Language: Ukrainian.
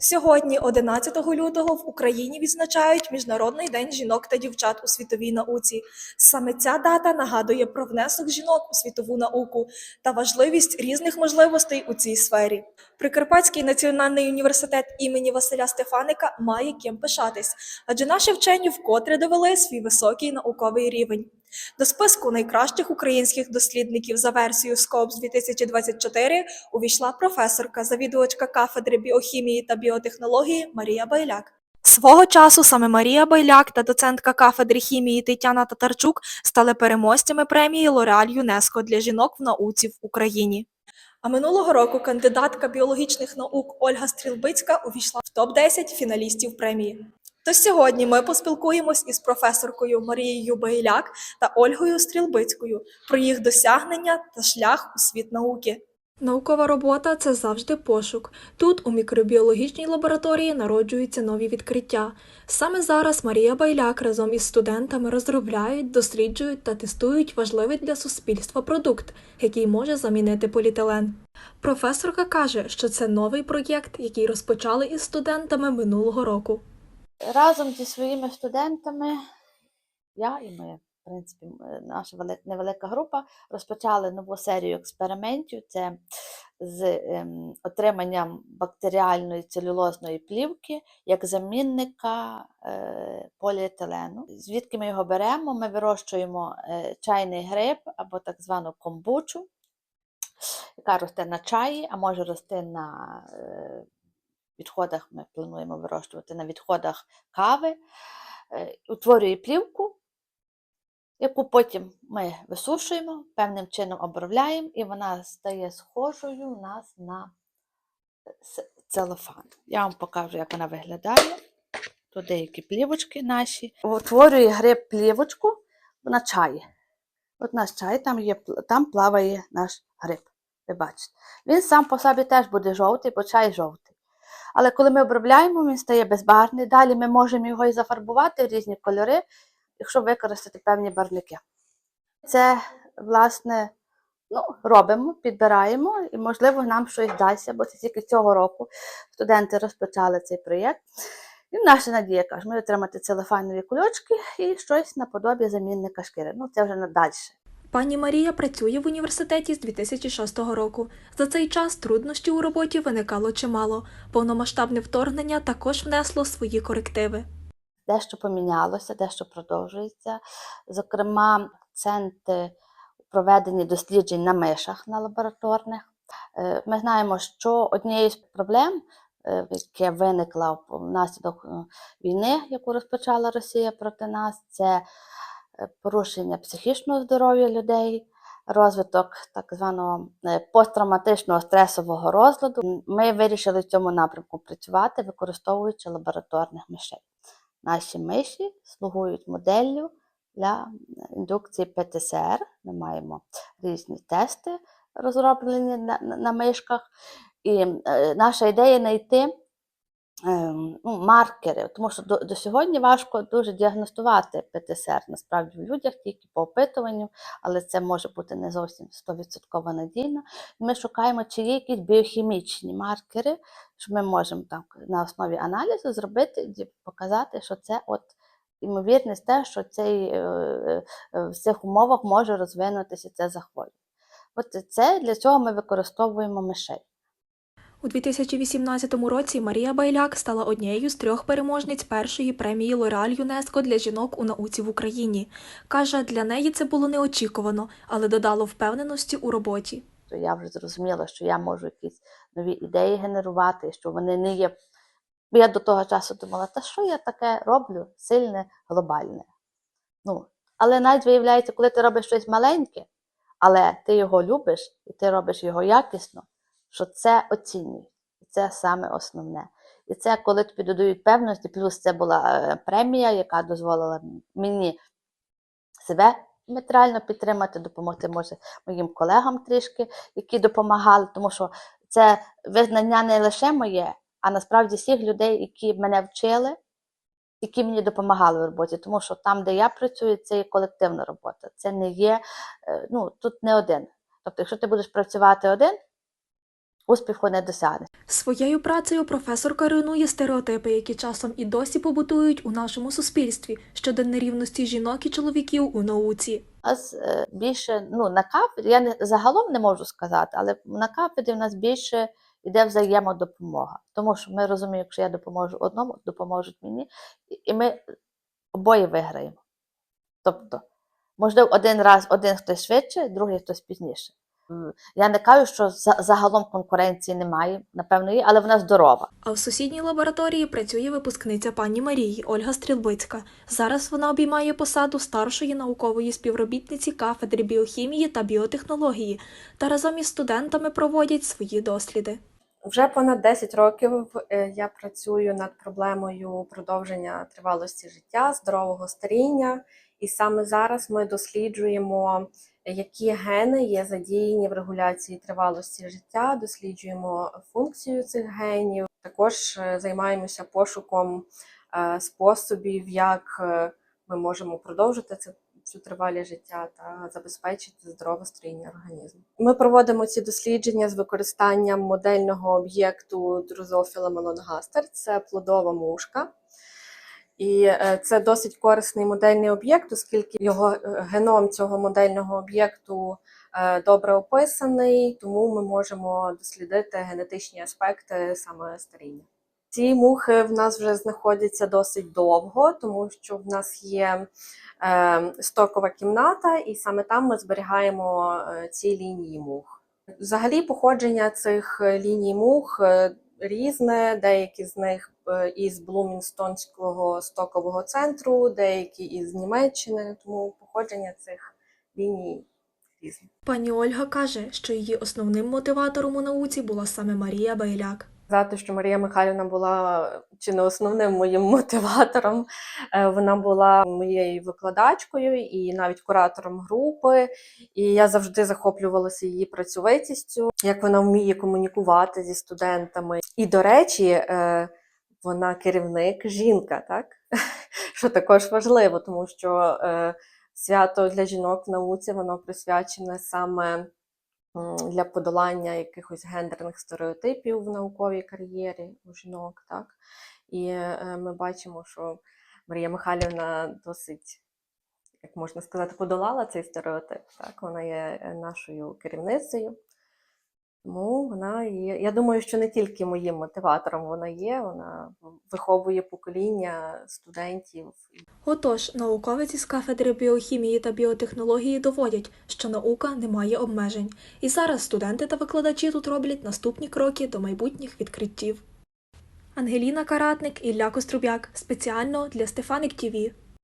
Сьогодні, 11 лютого, в Україні відзначають Міжнародний день жінок та дівчат у світовій науці. Саме ця дата нагадує про внесок жінок у світову науку та важливість різних можливостей у цій сфері. Прикарпатський національний університет імені Василя Стефаника має ким пишатись, адже наші вчені вкотре довели свій високий науковий рівень. До списку найкращих українських дослідників за версією Scopes 2024 увійшла професорка, завідувачка кафедри біохімії та біотехнології Марія Байляк. Свого часу саме Марія Байляк та доцентка кафедри хімії Тетяна Татарчук стали переможцями премії Лореаль ЮНЕСКО для жінок в науці в Україні. А минулого року кандидатка біологічних наук Ольга Стрілбицька увійшла в топ-10 фіналістів премії. Тож сьогодні ми поспілкуємось із професоркою Марією Байгіляк та Ольгою Стрілбицькою про їх досягнення та шлях у світ науки. Наукова робота це завжди пошук. Тут, у мікробіологічній лабораторії, народжуються нові відкриття. Саме зараз Марія Байляк разом із студентами розробляють, досліджують та тестують важливий для суспільства продукт, який може замінити поліетилен. Професорка каже, що це новий проєкт, який розпочали із студентами минулого року. Разом зі своїми студентами, я і ми, в принципі, наша невелика група, розпочали нову серію експериментів. Це з ем, отриманням бактеріальної целюлозної плівки як замінника е, поліетилену. Звідки ми його беремо? Ми вирощуємо е, чайний гриб або так звану комбучу, яка росте на чаї, а може рости на е, відходах. Ми плануємо вирощувати на відходах кави, е, утворює плівку, яку потім ми висушуємо, певним чином обробляємо, і вона стає схожою у нас на целофан. Я вам покажу, як вона виглядає. Тут деякі плівочки наші. Утворює гриб плівочку на чаї. От наш чай, там, є, там плаває наш гриб. Ви бачите. Він сам по собі теж буде жовтий, бо чай жовтий. Але коли ми обробляємо, він стає безбарвний. Далі ми можемо його і зафарбувати в різні кольори, якщо використати певні барвники. Це, власне, ну, робимо, підбираємо, і, можливо, нам щось вдасться, бо це тільки цього року студенти розпочали цей проєкт. І наша надія каже, ми отримати целофанові кульочки і щось наподобі замінника шкіри. Ну, це вже надальше. Пані Марія працює в університеті з 2006 року. За цей час труднощів у роботі виникало чимало. Повномасштабне вторгнення також внесло свої корективи. дещо помінялося, дещо продовжується. Зокрема, акценти у проведенні досліджень на мишах на лабораторних. Е, Ми знаємо, що однією з проблем, е, яка виникла внаслідок е, війни, яку розпочала Росія проти нас, це порушення психічного здоров'я людей. Розвиток так званого е, посттравматичного стресового розладу. Ми вирішили в цьому напрямку працювати, використовуючи лабораторних мишей. Наші миші слугують моделлю для індукції ПТСР. Ми маємо різні тести, розроблені на, на, на мишках. І е, наша ідея знайти ну, маркери, тому що до, до сьогодні важко дуже діагностувати ПТСР насправді в людях тільки по опитуванню, але це може бути не зовсім 100% надійно. Ми шукаємо, чи є якісь біохімічні маркери, що ми можемо так на основі аналізу зробити і показати, що це от ймовірність те, що цей, е, е, в цих умовах може розвинутися це захворювання. От це для цього ми використовуємо мишей. У 2018 році Марія Байляк стала однією з трьох переможниць першої премії Лореаль ЮНЕСКО для жінок у науці в Україні. Каже, для неї це було неочікувано, але додало впевненості у роботі. я вже зрозуміла, що я можу якісь нові ідеї генерувати, що вони не є. Я до того часу думала, та що я таке роблю сильне, глобальне. Ну, але навіть виявляється, коли ти робиш щось маленьке, але ти його любиш і ти робиш його якісно, що це оцінюють. І це саме основне. І це коли тобі додають певності, плюс це була е, премія, яка дозволила мені себе матеріально підтримати, допомогти може моїм колегам трішки, які допомагали, тому що це визнання не лише моє, а насправді всіх людей, які мене вчили, які мені допомагали в роботі. Тому що там, де я працюю, це є колективна робота. Це не є, е, ну, тут не один. Тобто, якщо ти будеш працювати один, успіху не досягнеш. Своєю працею професорка руйнує стереотипи, які часом і досі побутують у нашому суспільстві щодо нерівності жінок і чоловіків у науці. У нас е, більше ну, на кафедрі, я не, загалом не можу сказати, але на кафедрі в нас більше йде взаємодопомога. Тому що ми розуміємо, якщо я допоможу одному, допоможуть мені, і ми обоє виграємо. Тобто, можливо, один раз один хтось швидше, другий хтось пізніше. М, Я не кажу, що за- загалом конкуренції немає, напевно, є, але вона здорова. А в сусідній лабораторії працює випускниця пані Марії Ольга Стрілбицька. Зараз вона обіймає посаду старшої наукової співробітниці кафедри біохімії та біотехнології та разом із студентами проводять свої досліди. Вже понад 10 років е, я працюю над проблемою продовження тривалості життя, здорового старіння, і саме зараз ми досліджуємо, які гени є задіяні в регуляції тривалості життя, досліджуємо функцію цих генів. Також е, займаємося пошуком е, способів, як е, ми можемо продовжити це цю тривалість життя та забезпечити здорове старіння організму. Ми проводимо ці дослідження з використанням модельного об'єкту Drosophila melanogaster. Це плодова мушка. І е, це досить корисний модельний об'єкт, оскільки його е, геном цього модельного об'єкту е, добре описаний, тому ми можемо дослідити генетичні аспекти саме старіння. Ці мухи в нас вже знаходяться досить довго, тому що в нас є стокова кімната, і саме там ми зберігаємо ці лінії мух. Взагалі, походження цих ліній мух різне, деякі з них із Блумінстонського стокового центру, деякі із Німеччини, тому походження цих ліній різне. Пані Ольга каже, що її основним мотиватором у науці була саме Марія Байляк. Сказати, що Марія Михайлівна була чи не основним моїм мотиватором. Е, Вона була моєю викладачкою і навіть куратором групи. І я завжди захоплювалася її працьовитістю, як вона вміє комунікувати зі студентами. І, до речі, е, вона керівник жінка, так? Що також важливо, тому що е, свято для жінок в науці воно присвячене саме для подолання якихось гендерних стереотипів в науковій кар'єрі у жінок, так? І е, ми бачимо, що Марія Михайлівна досить, як можна сказати, подолала цей стереотип. Так? Вона є е, нашою керівницею. Тому вона є. Я думаю, що не тільки моїм мотиватором вона є, вона виховує покоління студентів Отож, науковиці з кафедри біохімії та біотехнології доводять, що наука не має обмежень, і зараз студенти та викладачі тут роблять наступні кроки до майбутніх відкриттів. Ангеліна Каратник, Ілля Кострубяк спеціально для Стефаник ТІВІ.